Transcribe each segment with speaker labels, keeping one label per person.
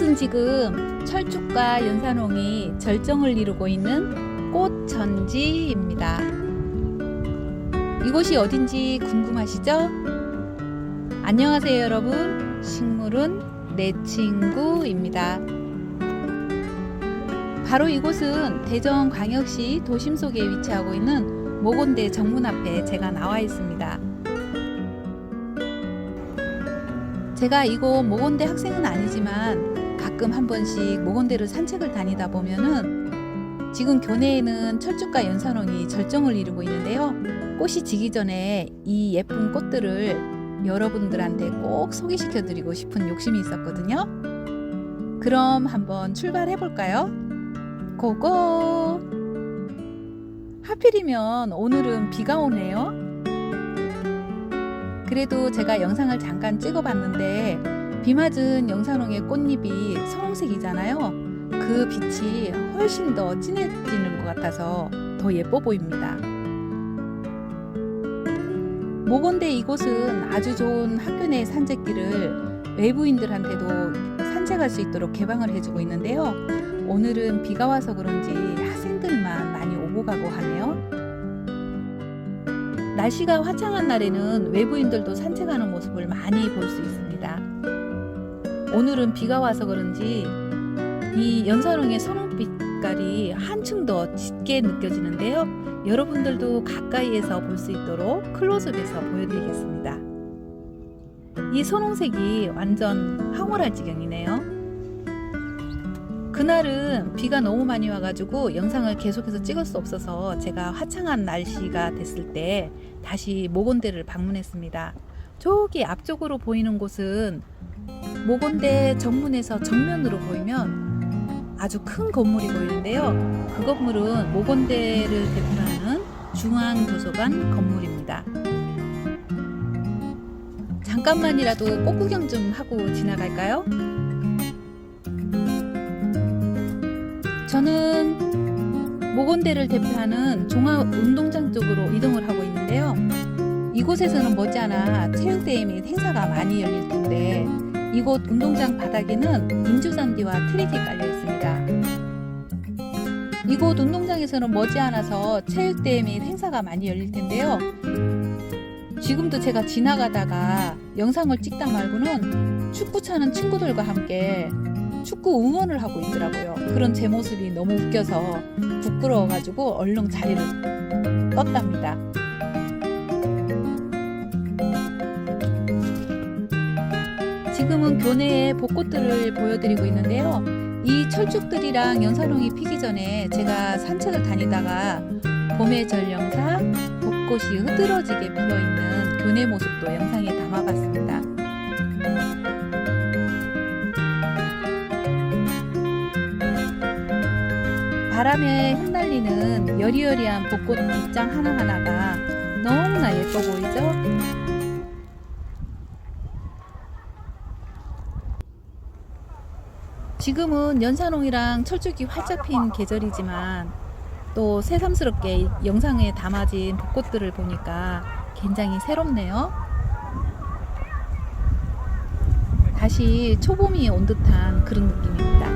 Speaker 1: 이곳은 지금 철쭉과 연산홍이 절정을 이루고 있는 꽃전지입니다. 이곳이 어딘지 궁금하시죠? 안녕하세요 여러분. 식물은 내 친구입니다. 바로 이곳은 대전광역시 도심 속에 위치하고 있는 모곤대 정문 앞에 제가 나와 있습니다. 제가 이곳 모곤대 학생은 아니지만 가끔 한 번씩 모곤대를 산책을 다니다 보면은 지금 교내에는 철쭉과 연산홍이 절정을 이루고 있는데요. 꽃이 지기 전에 이 예쁜 꽃들을 여러분들한테 꼭 소개시켜 드리고 싶은 욕심이 있었거든요. 그럼 한번 출발해 볼까요? 고고! 하필이면 오늘은 비가 오네요. 그래도 제가 영상을 잠깐 찍어 봤는데 비 맞은 영산홍의 꽃잎이 선홍색이잖아요. 그 빛이 훨씬 더 진해지는 것 같아서 더 예뻐 보입니다. 모건대 이곳은 아주 좋은 학교 내 산책길을 외부인들한테도 산책할 수 있도록 개방을 해주고 있는데요. 오늘은 비가 와서 그런지 학생들만 많이 오고 가고 하네요. 날씨가 화창한 날에는 외부인들도 산책하는 모습을 많이 볼 수 있습니다. 오늘은 비가 와서 그런지 이 연산홍의 선홍빛깔이 한층 더 짙게 느껴지는데요. 여러분들도 가까이에서 볼 수 있도록 클로즈업해서 보여드리겠습니다. 이 선홍색이 완전 황홀할 지경이네요. 그날은 비가 너무 많이 와가지고 영상을 계속해서 찍을 수 없어서 제가 화창한 날씨가 됐을 때 다시 모곤대를 방문했습니다. 저기 앞쪽으로 보이는 곳은 모곤대 정문에서 정면으로 보이면 아주 큰 건물이 보이는데요. 그 건물은 모곤대를 대표하는 중앙도서관 건물입니다. 잠깐만이라도 꽃 구경 좀 하고 지나갈까요? 저는 모건대를 대표하는 종합운동장 쪽으로 이동을 하고 있는데요. 이곳에서는 머지않아 체육대회 및 행사가 많이 열릴 텐데 이곳 운동장 바닥에는 인조잔디와 트랙이 깔려 있습니다. 이곳 운동장에서는 머지않아서 체육대회 및 행사가 많이 열릴 텐데요. 지금도 제가 지나가다가 영상을 찍다 말고는 축구 차는 친구들과 함께 축구 응원을 하고 있더라고요. 그런 제 모습이 너무 웃겨서 부끄러워가지고 얼른 자리를 떴답니다. 지금은 교내에 벚꽃들을 보여드리고 있는데요. 이 철쭉들이랑 연산홍이 피기 전에 제가 산책을 다니다가 봄의 전령사 벚꽃이 흐드러지게 피어있는 교내 모습도 영상에 담아봤습니다. 바람에 흩날리는 여리여리한 벚꽃 잎장 하나하나가 너무나 예뻐 보이죠? 지금은 연산홍이랑 철쭉이 활짝 핀 계절이지만 또 새삼스럽게 영상에 담아진 벚꽃들을 보니까 굉장히 새롭네요. 다시 초봄이 온 듯한 그런 느낌입니다.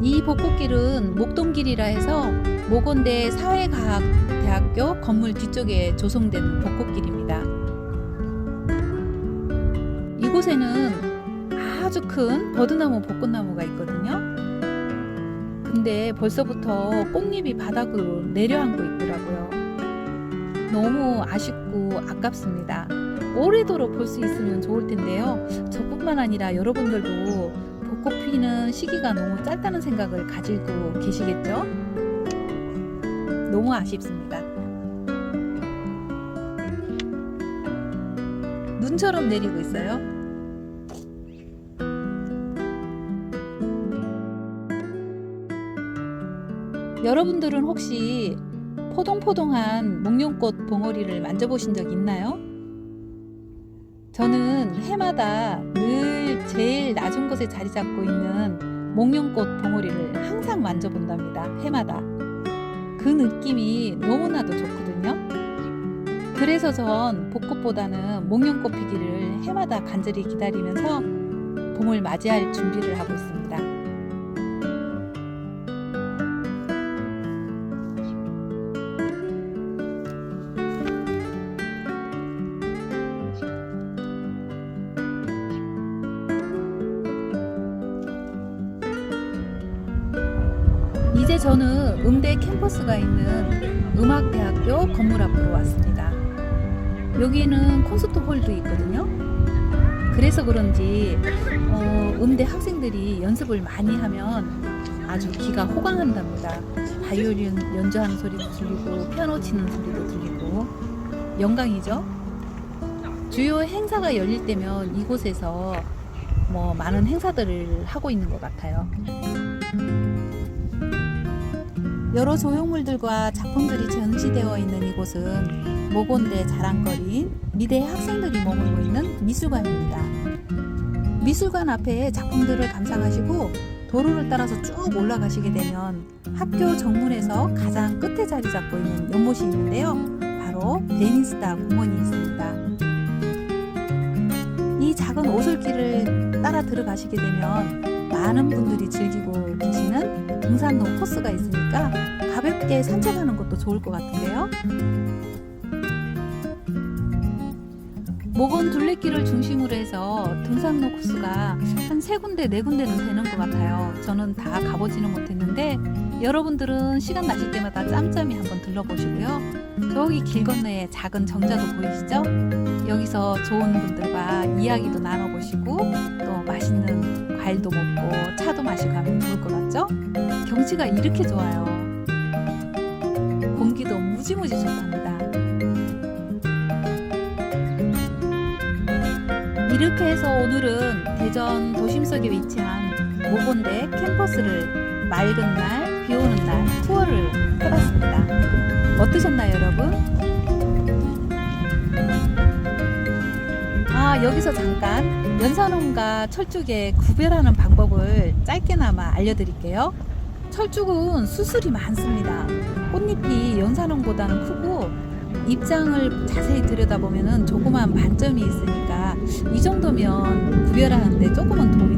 Speaker 1: 이 벚꽃길은 목동길이라 해서 모건대 사회과학대학교 건물 뒤쪽에 조성된 벚꽃길입니다. 이곳에는 아주 큰 버드나무 벚꽃나무가 있거든요. 근데 벌써부터 꽃잎이 바닥으로 내려앉고 있더라고요. 너무 아쉽고 아깝습니다. 오래도록 볼 수 있으면 좋을 텐데요. 저뿐만 아니라 여러분들도 벚꽃 피는 시기가 너무 짧다는 생각을 가지고 계시겠죠? 너무 아쉽습니다. 눈처럼 내리고 있어요. 여러분들은 혹시 포동포동한 목련꽃 봉오리를 만져보신 적 있나요? 저는 해마다 늘 제일 낮은 곳에 자리 잡고 있는 목련꽃 봉오리를 항상 만져본답니다. 해마다. 그 느낌이 너무나도 좋거든요. 그래서 전 벚꽃보다는 목련꽃 피기를 해마다 간절히 기다리면서 봄을 맞이할 준비를 하고 있습니다. 이제 저는 음대 캠퍼스가 있는 음악대학교 건물 앞으로 왔습니다. 여기는 콘서트 홀도 있거든요. 그래서 그런지 어, 음대 학생들이 연습을 많이 하면 아주 귀가 호강한답니다. 바이올린 연주하는 소리도 들리고 피아노 치는 소리도 들리고 영광이죠. 주요 행사가 열릴 때면 이곳에서 뭐 많은 행사들을 하고 있는 것 같아요. 여러 조형물들과 작품들이 전시되어 있는 이곳은 모곤대 자랑거리인 미대 학생들이 머물고 있는 미술관입니다. 미술관 앞에 작품들을 감상하시고 도로를 따라서 쭉 올라가시게 되면 학교 정문에서 가장 끝에 자리 잡고 있는 연못이 있는데요. 바로 베니스타 공원이 있습니다. 이 작은 오솔길을 따라 들어가시게 되면 많은 분들이 즐기고 계시는 등산로 코스가 있으니까 가볍게 산책하는 것도 좋을 것 같은데요. 모건 둘레길을 중심으로 해서 등산로 코스가 한 세 군데 네 군데는 되는 것 같아요. 저는 다 가보지는 못했는데 여러분들은 시간 나실 때마다 짬짬이 한번 들러보시고요. 저기 길 건너에 작은 정자도 보이시죠? 여기서 좋은 분들과 이야기도 나눠보시고 또 맛있는 과일도 먹고 차도 마시고 하면 좋을 것 같죠? 경치가 이렇게 좋아요. 공기도 무지무지 좋답니다. 이렇게 해서 오늘은 대전 도심석에 위치한 모곤대 캠퍼스를 맑은 날, 비 오는 날. 어떠셨나요, 여러분? 아, 여기서 잠깐 연산홍과 철쭉의 구별하는 방법을 짧게나마 알려드릴게요. 철쭉은 수술이 많습니다. 꽃잎이 연산홍보다는 크고 입장을 자세히 들여다보면 조그만 반점이 있으니까 이 정도면 구별하는데 조금은 도움이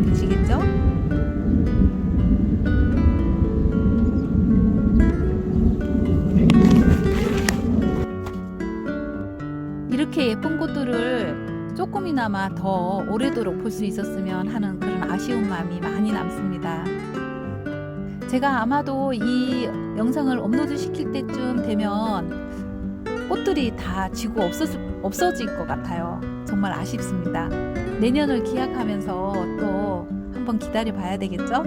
Speaker 1: 조금이나마 더 오래도록 볼 수 있었으면 하는 그런 아쉬운 마음이 많이 남습니다. 제가 아마도 이 영상을 업로드 시킬 때쯤 되면 꽃들이 다 지고 없어질, 없어질 것 같아요. 정말 아쉽습니다. 내년을 기약하면서 또 한번 기다려 봐야 되겠죠?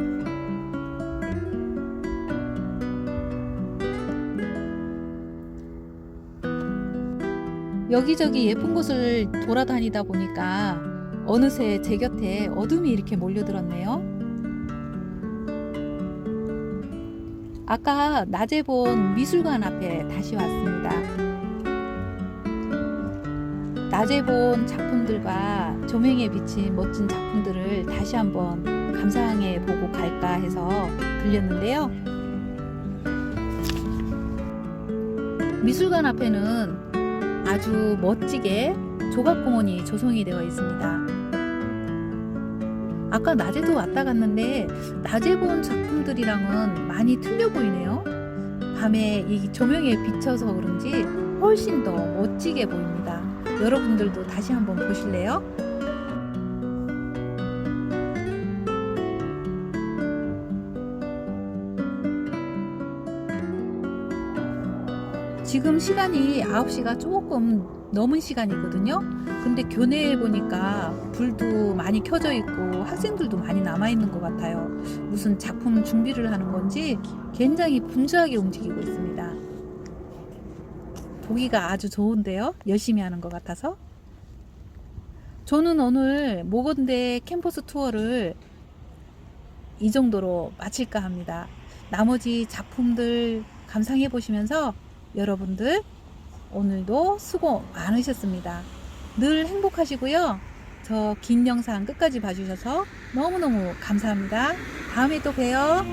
Speaker 1: 여기저기 예쁜 곳을 돌아다니다 보니까 어느새 제 곁에 어둠이 이렇게 몰려들었네요. 아까 낮에 본 미술관 앞에 다시 왔습니다. 낮에 본 작품들과 조명에 비친 멋진 작품들을 다시 한번 감상해 보고 갈까 해서 들렸는데요. 미술관 앞에는 아주 멋지게 조각공원이 조성이 되어 있습니다. 아까 낮에도 왔다 갔는데 낮에 본 작품들이랑은 많이 틀려 보이네요. 밤에 이 조명에 비쳐서 그런지 훨씬 더 멋지게 보입니다. 여러분들도 다시 한번 보실래요? 지금 시간이 9시가 조금 넘은 시간이거든요. 근데 교내에 보니까 불도 많이 켜져 있고 학생들도 많이 남아 있는 것 같아요. 무슨 작품 준비를 하는 건지 굉장히 분주하게 움직이고 있습니다. 보기가 아주 좋은데요. 열심히 하는 것 같아서. 저는 오늘 모건대 캠퍼스 투어를 이 정도로 마칠까 합니다. 나머지 작품들 감상해 보시면서 여러분들 오늘도 수고 많으셨습니다. 늘 행복하시고요. 저 긴 영상 끝까지 봐주셔서 너무너무 감사합니다. 다음에 또 봬요.